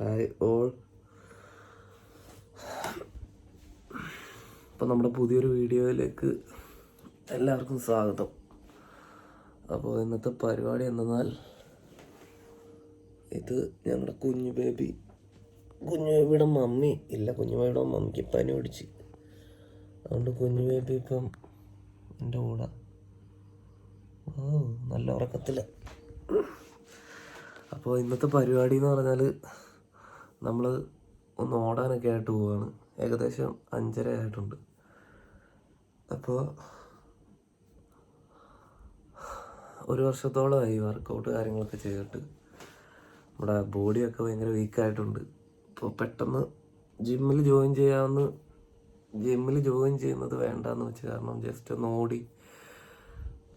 Hi all അപ്പം നമ്മുടെ പുതിയൊരു വീഡിയോയിലേക്ക് എല്ലാവർക്കും സ്വാഗതം. അപ്പോൾ ഇന്നത്തെ പരിപാടി എന്തെന്നാൽ ഇത് ഞങ്ങളുടെ കുഞ്ഞു ബേബി കുഞ്ഞു ബേബിയുടെ മമ്മി ഇല്ല കുഞ്ഞു ബേബിയുടെ മമ്മിക്ക് പനി പിടിച്ച്. അതുകൊണ്ട് കുഞ്ഞു ബേബി ഇപ്പം എന്റെ കൂടെ. ഓ നല്ല ഉറക്കത്തില്ല അപ്പോൾ ഇന്നത്തെ പരിപാടി എന്ന് പറഞ്ഞാൽ നമ്മൾ ഒന്ന് ഓടാനൊക്കെ ആയിട്ട് പോവാണ്. ഏകദേശം അഞ്ചര ആയിട്ടുണ്ട്. അപ്പോൾ ഒരു വർഷത്തോളമായി വർക്കൗട്ട് കാര്യങ്ങളൊക്കെ ചെയ്തിട്ട്. നമ്മുടെ ബോഡിയൊക്കെ ഭയങ്കര വീക്കായിട്ടുണ്ട് അപ്പോൾ പെട്ടെന്ന് ജിമ്മിൽ ജോയിൻ ചെയ്യാമെന്ന് ജിമ്മിൽ ജോയിൻ ചെയ്യുന്നത് വേണ്ടാന്ന് വെച്ച് കാരണം ജസ്റ്റ് ഒന്ന് ഓടി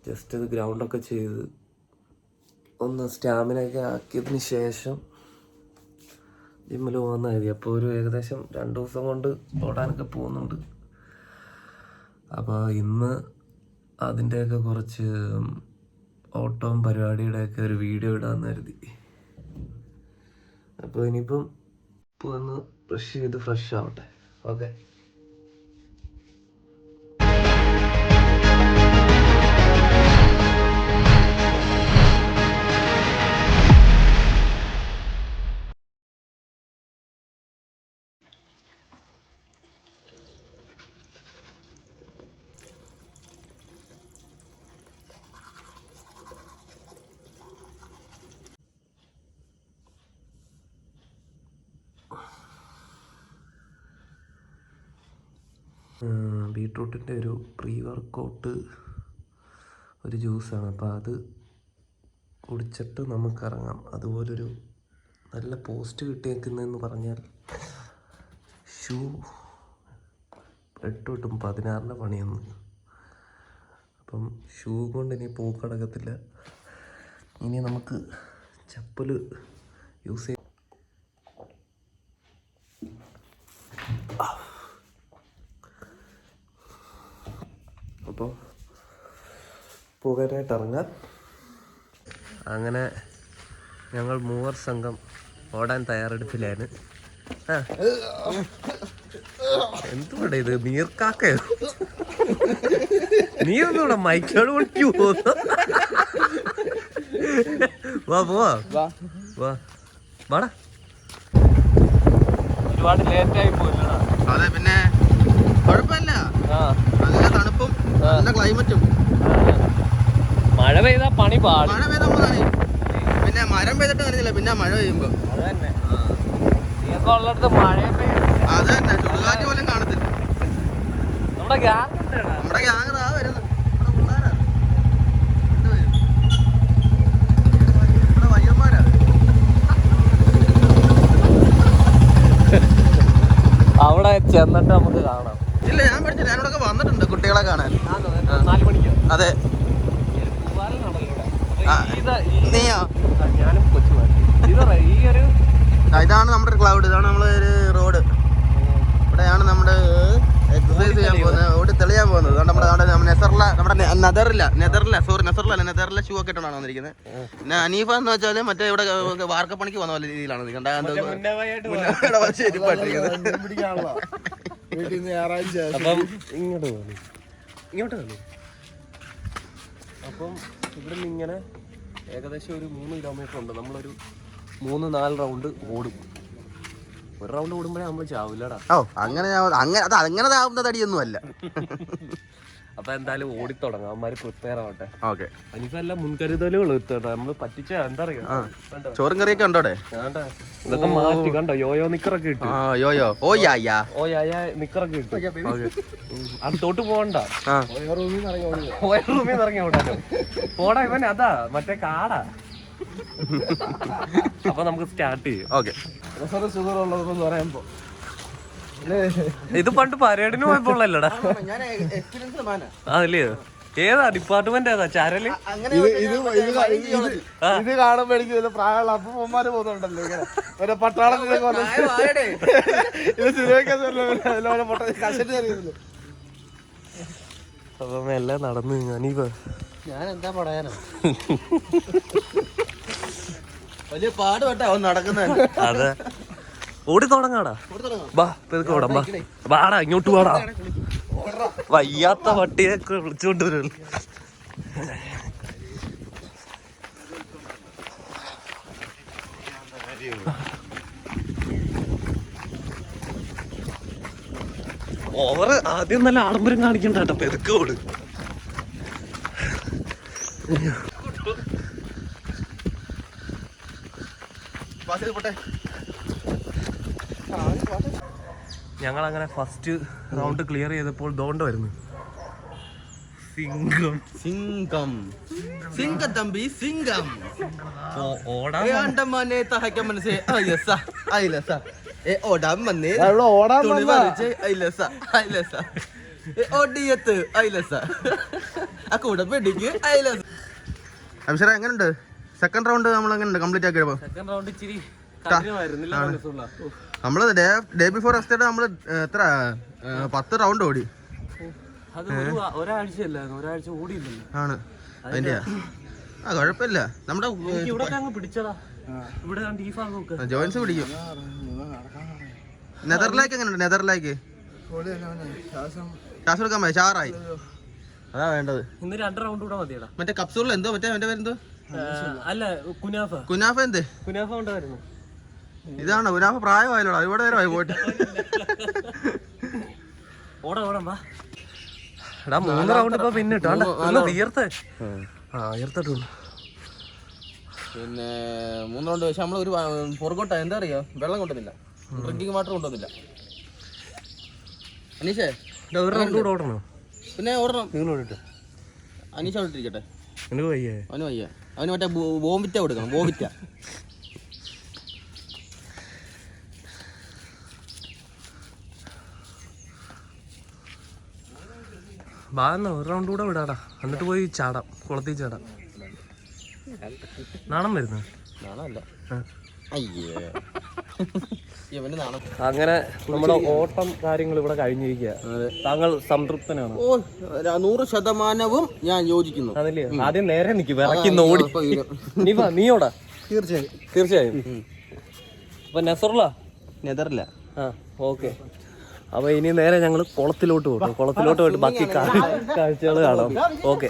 ജസ്റ്റ് ഗ്രൗണ്ടൊക്കെ ചെയ്ത് ഒന്ന് സ്റ്റാമിന ഒക്കെ ആക്കിയതിന് ശേഷം ജിമ്മിൽ പോകുന്ന അപ്പോൾ ഒരു ഏകദേശം രണ്ട് ദിവസം കൊണ്ട് ഓടാനൊക്കെ പോകുന്നുണ്ട്. അപ്പോൾ ഇന്ന് അതിന്റെയൊക്കെ കുറച്ച് ഓട്ടവും പരിപാടിയുടെയൊക്കെ ഒരു വീഡിയോ ഇടാമെന്ന് കരുതി. അപ്പോൾ ഇനിയിപ്പം ഇപ്പോൾ ഒന്ന് ബ്രഷ് ചെയ്ത് ഫ്രഷ് ആവട്ടെ. ഓക്കെ ബീട്രൂട്ടിന്റെ ഒരു പ്രീ വർക്കൗട്ട് ഒരു ജ്യൂസാണ്. അപ്പോൾ അത് കുടിച്ചിട്ട് നമുക്ക് ഇറങ്ങാം അതുപോലൊരു നല്ല പോസ്റ്റ് കിട്ടിയേക്കുന്നതെന്ന് പറഞ്ഞാൽ ഷൂ എട്ട് തൊട്ടും പതിനാറിന്റെ പണിയൊന്ന് അപ്പം ഷൂ കൊണ്ട് ഇനി പൂക്കടക്കത്തില്ല. ഇനി നമുക്ക് ചപ്പൽ യൂസ് ചെയ്യാം അപ്പോൾ പോകാനായിട്ട് ഇറങ്ങാം അങ്ങനെ ഞങ്ങൾ മൂവർ സംഘം ഓടാൻ തയ്യാറെടുപ്പിലാണ്. എന്തുകൊണ്ട് ഇത്? നീർക്കാക്കയോ നീ ഒന്നുകൂടെ മൈക്കോട് പൊട്ടി പോകുന്നു വാ പോവാ. വാ. വാടാ. ഒരുപാട് ലേറ്റ് ആയി പോയില്ലടാ. അതെ പിന്നെ കുഴപ്പമില്ല. ആ. നല്ല തണുപ്പും നല്ല ക്ലൈമറ്റും മഴ പെയ്താ പണി പാടും മഴ പെയ്ത നമ്മളാണ് പിന്നെ മരം പെയ്തിട്ട് അറിഞ്ഞില്ല പിന്നെ മഴ പെയ്യുമ്പോ. അത് തന്നെ നീയൊക്കെ ഉള്ളിടത്ത് മഴയും പെയ്യും അത് തന്നെ ചുടുകാറ്റ് പോലും കാണത്തില്ല. നമ്മുടെ ഗ്യാങ് നമ്മുടെ ഗ്യാങ് ആ അവിടെ ചെന്നിട്ട് നമുക്ക് കാണാം. ഇല്ല ഞാൻ പഠിച്ചില്ല ഞാനിവിടെ വന്നിട്ടുണ്ട് കുട്ടികളെ കാണാൻ. നാല് മണിക്കോ. അതെ. നീയോ? ഞാനും ഈ ഒരു ഇതാണ് നമ്മുടെ ക്ലൗഡ് ഇതാണ് നമ്മളെ ഒരു റോഡ് ഇവിടെയാണ് നമ്മുടെ എക്സസൈസ് ചെയ്യാൻ പോകുന്നത്. ഓടി തെളിയാൻ പോകുന്നത്. അതുകൊണ്ട് നമ്മുടെ നമ്മുടെ നെസറില നമ്മുടെ നെതറില്ല നെതറില്ല സോറി നെസറിലല്ല നെതറിലെ ഷൂ ഒക്കെ ഇട്ടാണ് വന്നിരിക്കുന്നത്. പിന്നെ അനീഫ എന്ന് വെച്ചാൽ മറ്റേ ഇവിടെ വാർക്കപ്പണിക്ക് വന്ന പോലെ രീതിയിലാണ് അപ്പം ഇങ്ങോട്ട് ഇങ്ങോട്ട് അപ്പം ഇവിടെ നിന്ന് ഇങ്ങനെ ഏകദേശം ഒരു മൂന്ന് കിലോമീറ്റർ ഉണ്ട്. നമ്മളൊരു മൂന്ന് നാല് റൗണ്ട് ഓടും. ഒരു റൗണ്ട് ഓടുമ്പോഴേ നമ്മൾ ചാവില്ലടാ. ഓ അങ്ങനെ അങ്ങനെ അത് അങ്ങനെ തടിയൊന്നും അല്ല അപ്പൊ എന്തായാലും ഓടിത്തുടങ്ങാം അവന്മാര് പ്രിപ്പയർ ആവട്ടെ. ഓക്കെ. എനിക്ക് എല്ലാം മുൻകരുതലുകൾ എടുത്തോട്ടെ നമ്മൾ പറ്റിച്ച എന്താ അറിയാം? ചോറും കറിയൊക്കെ ഉണ്ടോടെ. ഇതൊക്കെ മാറ്റി കണ്ടോ? യോയോ നിക്കറൊക്കെ ഇട്ടു. ആ യോയോ. ഓ യാ ഓ യാ നിക്കറൊക്കെ ഇട്ടു. അടുത്തോട്ട് പോകണ്ട റൂമിൽ ഇറങ്ങി ഓടാനോ പോടാ ഇവൻ അതാ മറ്റേ കാടാ. അപ്പൊ നമുക്ക് സ്റ്റാർട്ട് ചെയ്യും. ഓക്കെ. ഇത് പണ്ട് പരേഡിന് പോയപ്പോഴല്ലടാ അതല്ലേ ഏതാ? ഡിപ്പാർട്ട്മെന്റ് ഏതാ? ചരൽ. ഇത് കാണുമ്പോ എനിക്ക് വല്ല പ്രായമുള്ള പോകുന്നുണ്ടല്ലോ ഇങ്ങനെ. പട്ടാളത്തിലൊക്കെ ഇത് സിനിമയ്ക്ക് പൊട്ട കസറ്റ് അറിയുന്നില്ല അപ്പൊ എല്ലാം നടന്നു ഞാനിപ്പോ ഞാൻ എന്താ പറയാനാ? വലിയ പാട് പെട്ടാ അവൻ നടക്കുന്നത് അതെ. വാടാ ഇങ്ങോട്ട് വാടാ. വയ്യാത്ത പട്ടിയെ വിളിച്ചോണ്ട് വരുള്ളൂ ഓവറ് ആദ്യം നല്ല ആഡംബരം കാണിക്കണ്ട കേട്ടോ പെതുക്കെ ഓട്. പോട്ടെ. ഞങ്ങൾ അങ്ങനെ ഫസ്റ്റ് റൗണ്ട് ക്ലിയർ ചെയ്തപ്പോൾ ദോണ്ട വരുന്നു. സിംഗം. സിംഗം. സിംഗ തമ്പി സിംഗം. ഓടാ ഏ അണ്ടമാനെ തഹയ്ക്കാൻ മനസ്സേ. അയ്യസ അയ്യസ ഏ ഓടാൻ വന്നേ. ഓടാൻ തുണി വന്നതാ. അയ്യസ അയ്ലസ അയ്ലസ ഏ ഒടിയത്ത് അയ്ലസ ആ കൂടെ പെടിക്ക് അയ്ലസ അംശര എങ്ങനെയുണ്ട് സെക്കൻഡ് റൗണ്ട് നമ്മൾ എങ്ങനെയുണ്ട് കംപ്ലീറ്റ് ആക്കിയപ്പോ? സെക്കൻഡ് റൗണ്ട് ഇച്ചിരി നമ്മൾ ഡേ ഡേ ബിഫോർ എസ്റ്റേറ്റ് നമ്മൾ എത്ര പത്ത് റൗണ്ട് ഓടി. ആണ്. അതിന്റെ ആ കുഴപ്പമില്ല. നമ്മുടെ ജോയിൻസ് പിടിക്കും. നെതർലേക്ക് എങ്ങനെയുണ്ട്? നെതർലേക്ക്? ശ്വാസം എടുക്കാൻ മതി ഷാറായി അതാ വേണ്ടത്. ഇന്ന് രണ്ട് റൗണ്ട് കൂടെ മതിയടാ. മറ്റേ കപ്സൂളിൽ എന്തോ മറ്റേ മറ്റേ പേരെന്തോ? അല്ല കുനാഫ. കുനാഫ എന്ത്? കുനാഫ ഉണ്ടായിരുന്നു ഇതാണ് കുനാഫ പ്രായമായല്ലോ ഇവിടെ നേരമായി പോയിട്ട്. ഓടാ ഓടാം വാ. എടാ മൂന്ന് റൗണ്ട് ഇപ്പൊ പിന്നെ തീർത്തേ. ആ പിന്നെ മൂന്ന് റൗണ്ട് പക്ഷെ നമ്മൾ ഒരു പുറകോട്ട എന്താ അറിയോ? വെള്ളം കൊണ്ടുവന്നില്ല. ഡ്രിങ്കിങ് വാട്ടർ കൊണ്ടുവന്നില്ല. അനീഷേ ഒരു റൗണ്ട് കൂടെ ഓടണോ? പിന്നെ ഓടണം. നിങ്ങൾ ഓടിട്ട് അനീഷ് അവിടെ ഇരിക്കട്ടെ. എനിക്ക് വയ്യേ. അവന് വയ്യ. അവന് മറ്റേ ബോംബിറ്റ കൊടുക്കണം ബോംബിറ്റ. വാ ഒരു റൗണ്ട് കൂടെ വിടാടാ. എന്നിട്ട് പോയി ചാടാം. കുളത്തിൽ ചാടാം. നാണം വരുന്നു. അങ്ങനെ നമ്മുടെ ഓട്ടം കാര്യങ്ങൾ ഇവിടെ കഴിഞ്ഞിരിക്കുക. താങ്കൾ സംതൃപ്തനാണ്? ഓ നൂറ് ശതമാനവും ഞാൻ യോജിക്കുന്നു. അതല്ലേ ആദ്യം നേരെ നിക്ക് വിറക്കി നോടി. നീ വാ നീ ഓടാ. തീർച്ചയായും. തീർച്ചയായും. അപ്പൊ നെസറുള്ള നെതറില്ല. ആ ഓക്കെ. അപ്പൊ ഇനി നേരെ ഞങ്ങൾ കുളത്തിലോട്ട് പോകും കുളത്തിലോട്ട് പോയിട്ട് ബാക്കി കാഴ്ചകൾ കാണാം. ഓക്കെ.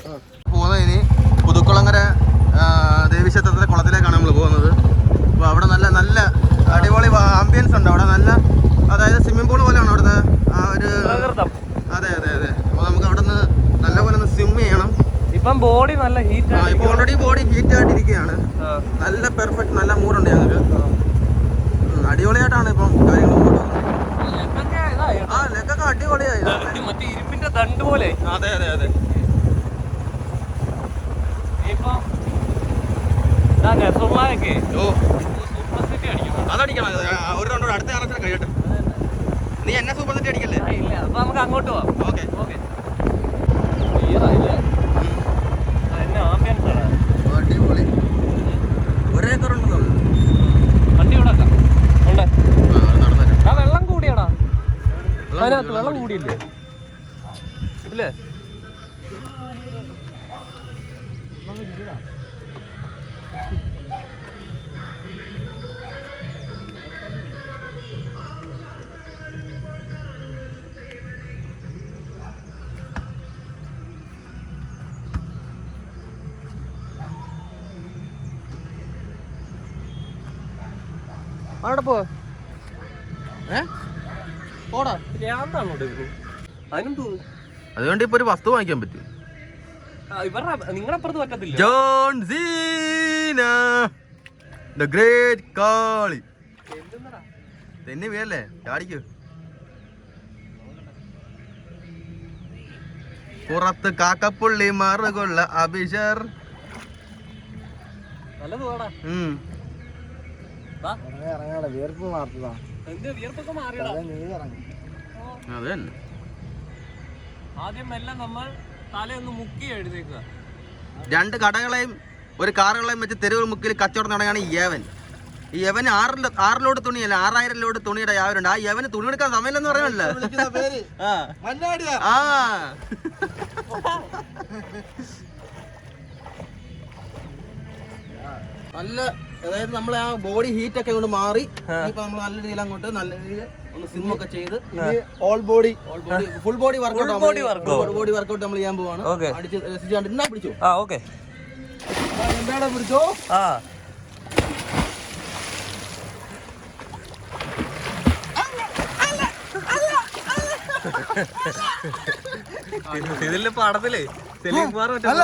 ഭ്രാന്താണോ ഇത്? അതിനും തോന്നുന്നു അതുകൊണ്ട് ഇപ്പൊ ഒരു വസ്തു വാങ്ങിക്കാൻ പറ്റും. ഇവരുടെ നിങ്ങളുടെ അപ്പുറത്ത് പറ്റത്തില്ല John Cena the great Khali. തെന്നി വീഴല്ലേ? ചാടിക്കൂ. പുറത്ത് കാക്കപ്പുള്ളി മറുകൊള്ള അഭിഷർ. ഇറങ്ങാടെ വിയർപ്പൊക്കെ മാറിയടാ? നീ ഇറങ്ങി. അത് തന്നെ ആദ്യം എല്ലാം നമ്മൾ തലയൊന്ന് മുക്കി എഴുതേക്കുക രണ്ട് കടകളെയും ഒരു കാറുകളെയും വെച്ച് തെരുവ് മുക്കിൽ കച്ചവടം നടക്കുകയാണ് ഈ യവൻ. ഈ യവൻ ആറിൽ ആറിലോട് തുണിയല്ല ആറായിരം ലോട് തുണിയുടെ യാവരുണ്ട് ആ യവന് തുണി എടുക്കാൻ സമയമില്ലെന്ന് പറയുന്നില്ല ആ. നല്ല അതായത് നമ്മൾ ആ ബോഡി ഹീറ്റ് ഒക്കെ കൊണ്ട് മാറി ഇപ്പൊ നമ്മൾ നല്ല രീതിയിൽ അങ്ങോട്ട് നല്ല രീതിയിൽ ഒന്ന് സിം ഒക്കെ ചെയ്ത് all body full body workout body workout body workout നമ്മൾ ചെയ്യാൻ പോവാണ്. അടിച്ച് രസിച്ചാണ്ട് ഇന്നാ പിടിച്ചു. ആ ഓക്കെ എന്താണ് പിടിച്ചോ? ആ. ഇതിൽ പടത്തിലേ. അല്ല.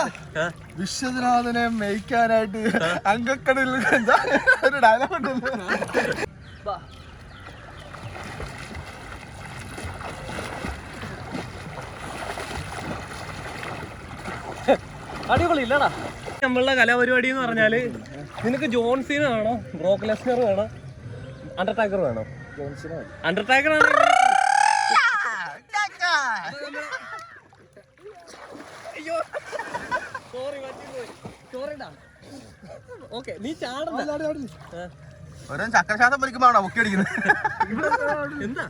വിശ്വനാഥനെ മേയ്ക്കാനായിട്ട് അങ്കക്കടലിൽ ഒരു ഡയലോഗ് ഉണ്ടല്ലോ. അടിപൊളി ഇല്ലടാ നമ്മളുടെ കലാപരിപാടി എന്ന് പറഞ്ഞാൽ നിനക്ക് ജോൺസീന വേണോ? ബ്രോക്ക് ലെസ്നർ വേണോ? അണ്ടർടേക്കർ വേണോ? അണ്ടർടേക്കർ ആണ്. ഓക്കെ നീ ചാടണ്ട. ഓരോ ചക്രശാതം വലിക്കുമ്പോഴാണോ മുക്കി അടിക്കുന്നത്? എന്താ?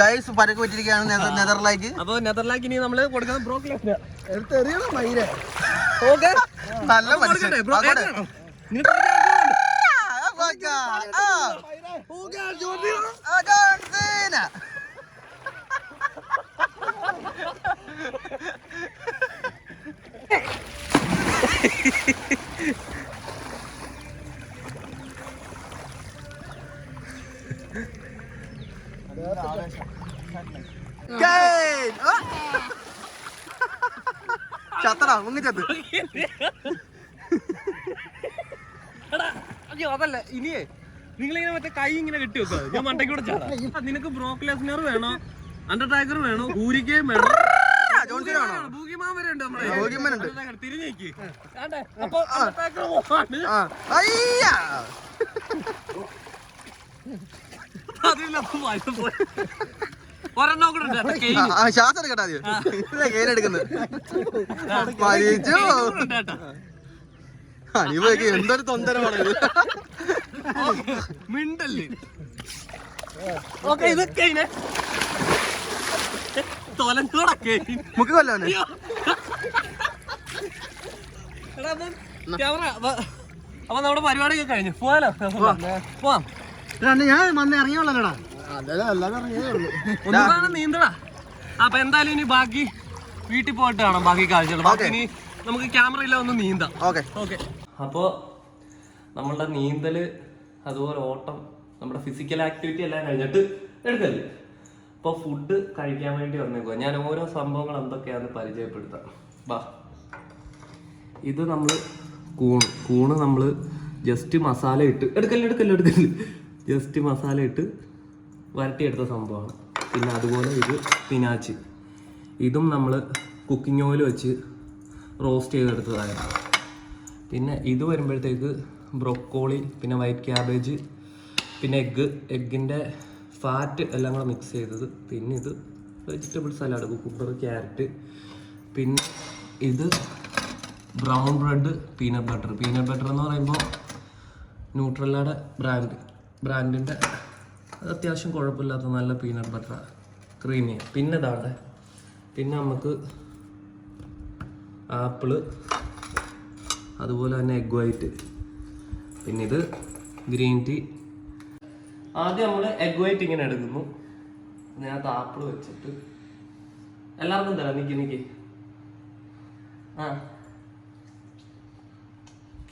ഗൈസ് പരക്ക് പറ്റിയിരിക്കുകയാണ് നെതർ- നെതർലാൻഡ് അപ്പൊ നെതർലാൻഡ് ഇനി നമ്മൾ കൊടുക്കുന്നത് ബ്രോക്ക് ലെസ്നർ എടുത്ത് എറിയണം മയിലെ? നല്ല മനുഷ്യൻ ബ്രോ ആകോട്ടെ. നിനക്ക് കൊടുക്കാൻ ആ, പോക്കാ. ആ. ആ, ജോൺസീന. Game. ആ. ചത്തടാ മുങ്ങി ചത്ത്. എടാ, അയ്യോ അതല്ല ഇനിയേ. നിങ്ങളിങ്ങനെ മറ്റേ കൈ ഇങ്ങനെ കെട്ടി വെക്കുക ഞാൻ മണ്ടയ്ക്കൂടെ ചാടാം. നിനക്ക് ബ്രോക്ക് ലെസ്നർ വേണോ? ടൈഗർ വേണോ? ഊരിക്കയും വേണോ? Undertaker, തിരിഞ്ഞേക്ക് അപ്പൊ അയ്യാ! ശ്വാസം എടുക്കട്ടെ ആദ്യം. ഇതാ കേനെടുക്കുന്നത് മരിച്ചു. അനിവയ്ക്ക് എന്തൊരു തൊന്തരമാണ് മിണ്ടല്ലേ? ഓക്കെ ഇത് കെയിൻ മുക്കി അപ്പം ക്യാമറ അപ്പൊ അപ്പൊ നമ്മുടെ പരിപാടിയൊക്കെ കഴിഞ്ഞു. പോവാലോ പോവാം. ഞാൻ വന്ന് ഒന്നുകൂടെ നീന്തടാ. അപ്പൊ എന്തായാലും ഇനി ബാക്കി വീട്ടിൽ പോയിട്ട് കാണാം ബാക്കി കാഴ്ചകൾ. ബാക്കി ഇനി നമുക്ക് ക്യാമറ ഇല്ല ഒന്ന് നീന്താം. ഓക്കെ. ഓക്കെ. അപ്പോൾ നമ്മളുടെ നീന്തൽ അതുപോലെ ഓട്ടം നമ്മുടെ ഫിസിക്കൽ ആക്ടിവിറ്റി എല്ലാം കഴിഞ്ഞിട്ട് എടുക്കല്ലേ? അപ്പോൾ ഫുഡ് കഴിക്കാൻ വേണ്ടി വന്നേക്കുക ഞാൻ ഓരോ സംഭവങ്ങൾ എന്തൊക്കെയാണെന്ന് പരിചയപ്പെടുത്താം. വാ. ഇത് നമ്മൾ കൂണ് കൂണ് നമ്മൾ ജസ്റ്റ് മസാല ഇട്ട് എടുക്കല്ലേ എടുക്കല്ലേ എടുക്കല്ല? ജസ്റ്റ് മസാല ഇട്ട് വരട്ടിയെടുത്ത സംഭവമാണ്. പിന്നെ അതുപോലെ ഇത് പിനാച്ച്. ഇതും നമ്മൾ കുക്കിംഗ് ഓയിൽ വെച്ച് റോസ്റ്റ് ചെയ്തെടുത്തതായിരുന്നു. പിന്നെ ഇത് വരുമ്പോഴത്തേക്ക് ബ്രൊക്കോളി പിന്നെ വൈറ്റ് ക്യാബേജ് പിന്നെ എഗ്ഗ് എഗ്ഗിന്റെ ഫാറ്റ് എല്ലാം കൂടെ മിക്സ് ചെയ്തത്. പിന്നെ ഇത് വെജിറ്റബിൾ സലാഡ് കുക്കുംബർ ക്യാരറ്റ് പിന്നെ ഇത് brown bread peanut butter peanut butter എന്ന് പറയുമ്പോൾ ന്യൂട്രല്ലയുടെ ബ്രാൻഡ് ബ്രാൻഡിന്റെ അത്യാവശ്യം കുഴപ്പമില്ലാത്ത നല്ല പീനട്ട് ബട്ടർ ക്രീമി പിന്നെ ഇതാണ് പിന്നെ നമുക്ക് ആപ്പിൾ അതുപോലെ തന്നെ എഗ് വൈറ്റ് പിന്നെ ഇത് ഗ്രീൻ ടീ ആദ്യം നമ്മൾ എഗ് വൈറ്റ് ഇങ്ങനെ എടുക്കുന്നു. അതിനകത്ത് ആപ്പിൾ വെച്ചിട്ട്. എല്ലാവർക്കും തരാം. നിക്ക് നിക്ക്. ആ.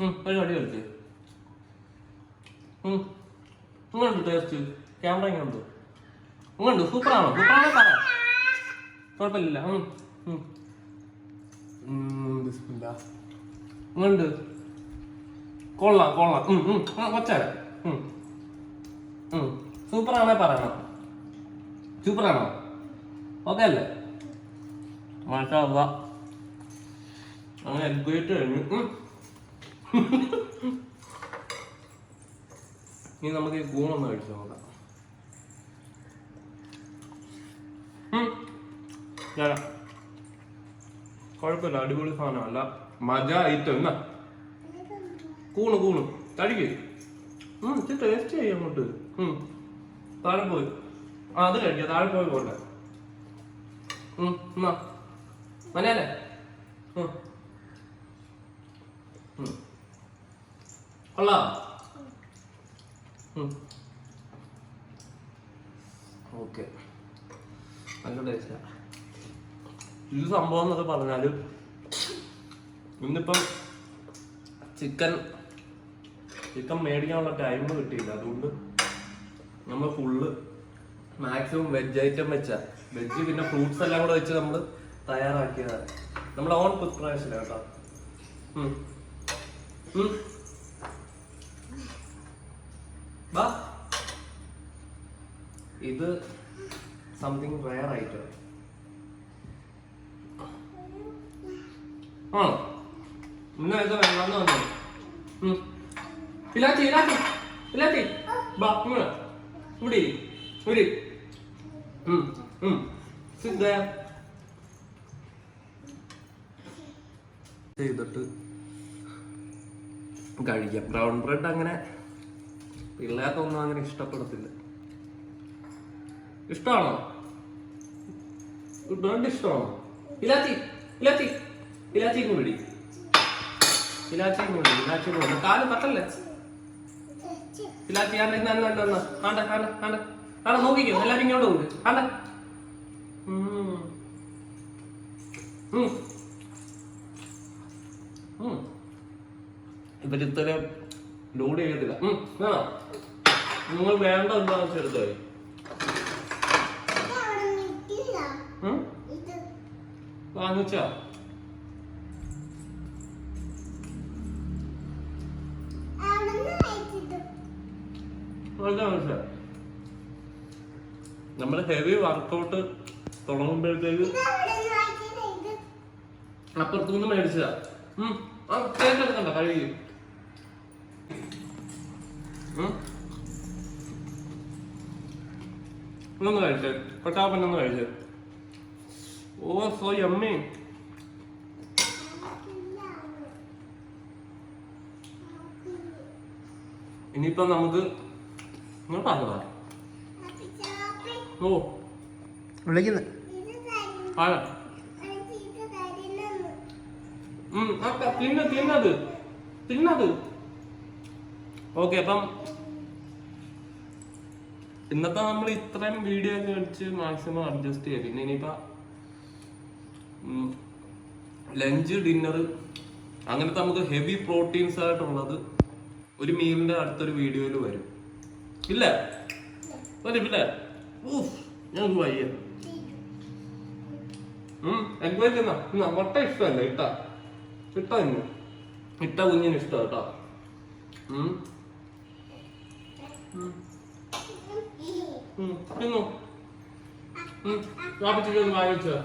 ഒരു പരിപാടി കളിച്ച് ഇങ്ങോട്ട് ടേസ്റ്റ് ക്യാമറ ഇങ്ങോട്ട് ഇങ്ങോട്ട് സൂപ്പറാണോ സൂപ്പറാണോ പറ. കുഴപ്പമില്ല. ഇങ്ങോട്ട് കൊള്ളാം കൊള്ളാം. കൊച്ചാര. സൂപ്പറാണേ പറയണം. സൂപ്പറാണോ? ഓക്കെ അല്ലേ? മാഷാ. അങ്ങനെ കഴിഞ്ഞു. ഇനി നമുക്ക് ഈ ഗൂണൊന്ന് കഴിച്ചു നോക്കാം. കുഴപ്പമില്ല. അടിപൊളി സാധനമല്ല മജ ഐറ്റം എന്നാ കൂണ് കൂണ്. കഴിക്ക് ടേസ്റ്റ് ചെയ്യാം അങ്ങോട്ട്. താഴെ പോയി. ആ അത് കഴിക്കാം. താഴെ പോയി എന്നാ മനയല്ലേ. കൊള്ളാം? ഓക്കെ. നല്ല ടേസ്റ്റാ. ഇത് സംഭവം എന്നൊക്കെ പറഞ്ഞാലും ഇന്നിപ്പം ചിക്കൻ ചിക്കൻ മേടിക്കാനുള്ള ടൈം കിട്ടിയില്ല. അതുകൊണ്ട് നമ്മൾ ഫുള്ള് മാക്സിമം വെജ് ഐറ്റം വെച്ച. വെജ് പിന്നെ ഫ്രൂട്ട്സ് എല്ലാം കൂടെ വെച്ച് നമ്മൾ തയ്യാറാക്കിയതാണ്. നമ്മൾ ഓൺ പ്രിപ്പറേഷൻ കേട്ടോ. ഇത് സംതിങ് റയർ ഐറ്റം ആണോ ഇന്ന് ഇത് വേണമെന്ന് വന്നു ഇല്ലാത്തി ഇല്ലാത്തി ഇല്ലാത്തി ബാ ഇങ്ങോട്ട് ഇവിടെ ഒരു. ചെയ്തിട്ട് കഴിക്കാം. ബ്രൗൺ ബ്രെഡ് അങ്ങനെ പിള്ളേർക്കൊന്നും അങ്ങനെ ഇഷ്ടപ്പെടത്തില്ല. ഇഷ്ടമാണോ? ഇഷ്ടമാണോ? ഇലാച്ചി ഇലാച്ചി. ഇലാച്ചി കൂടി ഇലാച്ചി കൂടി ഇലാച്ചി കൂടി കാൽ തട്ടല്ലേ ഇലാച്ചി ആണ്ട ഇന്ന് അന്ന അന്ന ആണ്ട ആണ്ട ആണ്ട ആണ്ട നോക്കിക്കോ എല്ലാരും ഇങ്ങോട്ട് പോകും ആണ്ട. ഇവർ ഇത്രയും ലോഡ് ചെയ്തില്ല നിങ്ങൾ വേണ്ട എന്താണെന്ന് വെച്ചാൽ എടുത്തോ ഉം? വാങ്ങിച്ചോ നമ്മൾ ഹെവി വർക്കൗട്ട് തുടങ്ങുമ്പോഴത്തേക്ക് അപ്പുറത്തുനിന്ന് മേടിച്ചതാ ഉം. ആ കേക്ക് എടുക്കണ്ട കഴുകി ഉം. ഇതൊന്ന് കഴിച്ചേ ഓ സോ യമ്മി ഇനിയിപ്പോ നമുക്ക് ഇങ്ങോട്ടാണ് വാ. ഓ. വിളിക്കുന്നു. തിന്ന് തിന്നത്. തിന്നത്. ഓക്കെ അപ്പം ഇന്നത്തെ നമ്മൾ ഇത്രയും വീഡിയോ ഒക്കെ മാക്സിമം അഡ്ജസ്റ്റ് ചെയ്യാം. പിന്നെ ഇനിയിപ്പോ ലഞ്ച് ഡിന്നർ അങ്ങനത്തെ നമുക്ക് ഹെവി പ്രോട്ടീൻസ് ആയിട്ടുള്ളത് ഒരു മീലിന്റെ അടുത്തൊരു വീഡിയോയിൽ വരും. ഇല്ല. വരും പിന്നെ ഊഫ് ഞാൻ വയ്യ. എഗ് വൈറ്റ് എന്നാ എന്നാ മുട്ട ഇഷ്ടമല്ല ഇട്ട. ഇട്ട ഇന്ന്. ഇട്ട കുഞ്ഞിന് ഇഷ്ടം കേട്ടോ. തിന്നു. ഉം. വാപ്പച്ചിക്ക് ഒന്ന് വാങ്ങിച്ചോ.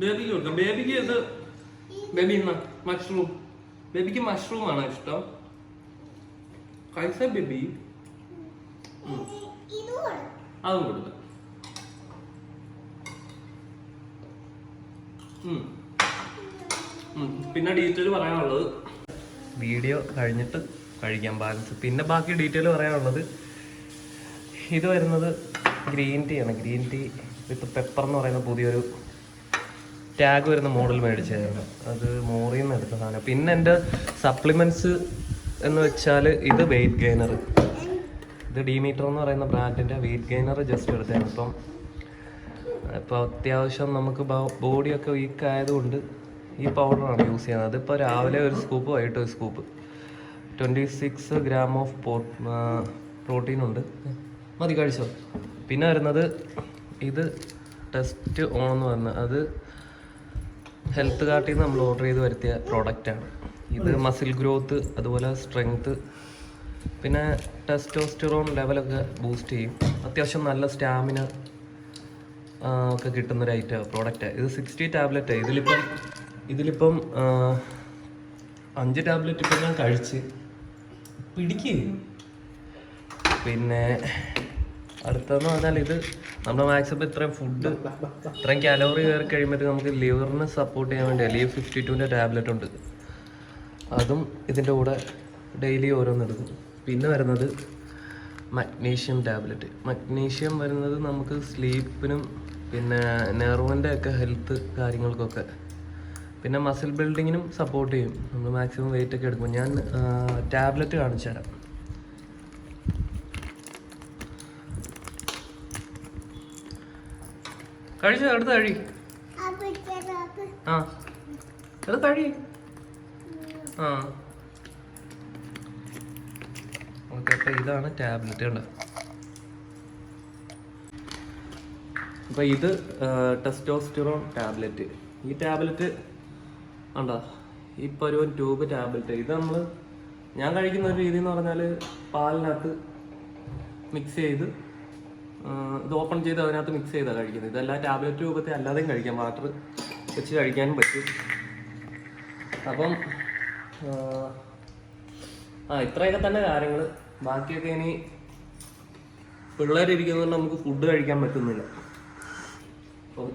ബേബിക്ക് കൊടുക്കാം. ബേബിക്ക് ഇത് ബേബി മഷ്റൂം. ബേബിക്ക് മഷ്റൂം ആണ് ഇഷ്ടം? കൈസ ബേബി? അതും കൊടുക്കാം. പിന്നെ ഡീറ്റെയിൽ പറയാനുള്ളത്. വീഡിയോ കഴിഞ്ഞിട്ട് കഴിക്കാൻ ബാലൻസ്. പിന്നെ ബാക്കി ഡീറ്റെയിൽ പറയാനുള്ളത് ഇത് വരുന്നത് ഗ്രീൻ ടീ ആണ്. ഗ്രീൻ ടീ വിത്ത് പെപ്പർ എന്ന് പറയുന്ന പുതിയൊരു ടാഗ് വരുന്ന മോഡൽ മേടിച്ചായിരുന്നു. അത് മോറിയിൽ നിന്ന് എടുത്ത സാധനം. പിന്നെ എന്റെ സപ്ലിമെന്റ്സ് എന്ന് വെച്ചാൽ ഇത് വെയിറ്റ് ഗെയിനർ ഇത് ഡിമീറ്റർ എന്ന് പറയുന്ന ബ്രാൻഡിന്റെ വെയിറ്റ് ഗെയിനർ ജസ്റ്റ് എടുത്തായിരുന്നു ഇപ്പം ഇപ്പോൾ അത്യാവശ്യം നമുക്ക് ബോഡിയൊക്കെ വീക്ക് ആയതുകൊണ്ട് ഈ പൗഡറാണ് യൂസ് ചെയ്യുന്നത്. അതിപ്പോൾ രാവിലെ ഒരു സ്കൂപ്പ് വൈകിട്ട് ഒരു scoop twenty six gram of protein ഉണ്ട്. മതി കഴിച്ചോ. പിന്നെ വരുന്നത് ഇത് ടെസ്റ്റ് ഓൺ എന്ന് പറഞ്ഞ അത് ഹെൽത്ത് കാർട്ടിൽ നിന്ന് നമ്മൾ ഓർഡർ ചെയ്ത് വരുത്തിയ പ്രോഡക്റ്റാണ് ഇത് മസിൽ ഗ്രോത്ത് അതുപോലെ സ്ട്രെങ്ത് പിന്നെ ടെസ്റ്റോസ്റ്ററോൺ ലെവലൊക്കെ ബൂസ്റ്റ് ചെയ്യും. അത്യാവശ്യം നല്ല സ്റ്റാമിന ഒക്കെ കിട്ടുന്നൊരു ഐറ്റം പ്രോഡക്റ്റ് ഇത് സിക്സ്റ്റി ടാബ്ലറ്റ് ഇതിലിപ്പം ഇതിലിപ്പം അഞ്ച് ടാബ്ലറ്റ് ഇപ്പം ഞാൻ കഴിച്ച് പിടിക്കുക പിന്നെ അടുത്തെന്ന് പറഞ്ഞാൽ ഇത് നമ്മുടെ മാക്സിമം ഇത്രയും ഫുഡ് ഇത്രയും കാലോറി കയറി കഴിയുമ്പോഴത്തേക്ക് നമുക്ക് ലിവറിന് സപ്പോർട്ട് ചെയ്യാൻ വേണ്ടി ലീവ് ഫിഫ്റ്റി ടുവിന്റെ ടാബ്ലറ്റ് ഉണ്ട് അതും ഇതിന്റെ കൂടെ ഡെയിലി ഓരോന്ന് എടുക്കും. പിന്നെ വരുന്നത് മഗ്നീഷ്യം ടാബ്ലറ്റ് മഗ്നീഷ്യം വരുന്നത് നമുക്ക് സ്ലീപ്പിനും പിന്നെ നെർവിന്റെ ഒക്കെ ഹെൽത്ത് കാര്യങ്ങൾക്കൊക്കെ. പിന്നെ മസിൽ ബിൽഡിങ്ങിനും സപ്പോർട്ട് ചെയ്യും. നമ്മൾ മാക്സിമം വെയിറ്റ് ഒക്കെ എടുക്കും. ഞാൻ ടാബ്ലറ്റ് കാണിച്ചു തരാം കഴിച്ചു അടുത്ത് കഴി ആ. എടുത്ത് കഴി ആ. ഓക്കെ ഇതാണ് ടാബ്ലറ്റ് കണ്ടോ? അപ്പോൾ ഇത് ടെസ്റ്റോസ്റ്റിറോൺ ടാബ്ലറ്റ്. ഈ ടാബ്ലറ്റ് ഉണ്ടോ ഈ ഒരു ട്യൂബ് ടാബ്ലറ്റ്. ഇത് നമ്മൾ ഞാൻ കഴിക്കുന്ന ഒരു രീതി എന്ന് പറഞ്ഞാൽ പാലിനകത്ത് മിക്സ് ചെയ്ത് ഇത് ഓപ്പൺ ചെയ്ത് അതിനകത്ത് മിക്സ് ചെയ്താണ് കഴിക്കുന്നത്. ഇതെല്ലാം ടാബ്ലറ്റ് രൂപത്തിൽ അല്ലാതെയും കഴിക്കാം. വാട്ടർ വെച്ച് കഴിക്കാനും പറ്റും. അപ്പം ആ, ഇത്രയൊക്കെ തന്നെ കാര്യങ്ങൾ ബാക്കിയൊക്കെ ഇനി പിള്ളേരിരിക്കുന്നതുകൊണ്ട് നമുക്ക് ഫുഡ് കഴിക്കാൻ പറ്റുന്നില്ല. അപ്പം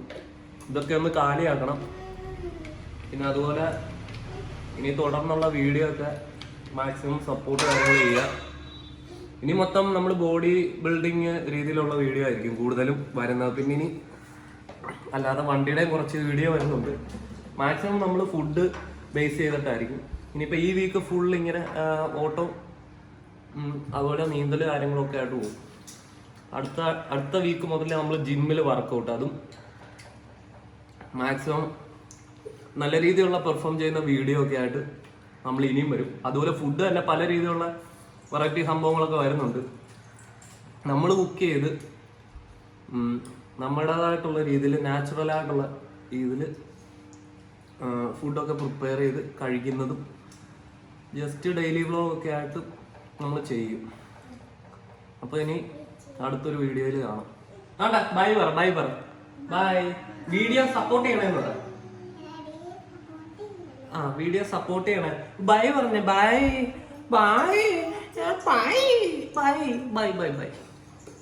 ഇതൊക്കെ ഒന്ന് കാലിയാക്കണം. പിന്നെ അതുപോലെ ഇനി തുടർന്നുള്ള വീഡിയോ ഒക്കെ മാക്സിമം സപ്പോർട്ട് കാര്യങ്ങൾ ചെയ്യുക. ഇനി മൊത്തം നമ്മൾ ബോഡി ബിൽഡിങ് രീതിയിലുള്ള വീഡിയോ ആയിരിക്കും കൂടുതലും വരുന്നത്. പിന്നെ ഇനി അല്ലാതെ വണ്ടിയുടെ കുറച്ച് വീഡിയോ വരുന്നുണ്ട്. മാക്സിമം നമ്മൾ ഫുഡ് ബേസ് ചെയ്തിട്ടായിരിക്കും. ഇനിയിപ്പോൾ ഈ വീക്ക് ഫുൾ ഇങ്ങനെ ഓട്ടോ അതുപോലെ നീന്തൽ കാര്യങ്ങളൊക്കെ ആയിട്ട് പോകും. അടുത്ത അടുത്ത വീക്ക് മുതൽ നമ്മൾ ജിമ്മിൽ വർക്കൗട്ട് അതും മാക്സിമം നല്ല രീതിയിലുള്ള പെർഫോം ചെയ്യുന്ന വീഡിയോ ഒക്കെ ആയിട്ട് നമ്മൾ ഇനിയും വരും. അതുപോലെ ഫുഡ് തന്നെ പല രീതിയിലുള്ള വെറൈറ്റി സംഭവങ്ങളൊക്കെ വരുന്നുണ്ട്. നമ്മൾ കുക്ക് ചെയ്ത് നമ്മുടേതായിട്ടുള്ള രീതിയിൽ നാച്ചുറലായിട്ടുള്ള രീതിയിൽ ഫുഡൊക്കെ പ്രിപ്പയർ ചെയ്ത് കഴിക്കുന്നതും ജസ്റ്റ് ഡെയിലി വ്ലോഗ് ഒക്കെ ആയിട്ട് നമ്മൾ ചെയ്യും. അപ്പോൾ ഇനി അടുത്തൊരു വീഡിയോയിൽ കാണാം. ആണ്ടാ ബൈ പറ ബൈ പറ. ബൈ വീഡിയോ സപ്പോർട്ട് ചെയ്യണമെന്ന് പറ. ആ വീഡിയോ സപ്പോർട്ട് ചെയ്യണേ. ബൈ പറഞ്ഞേ bye bye bye bye bye bye bye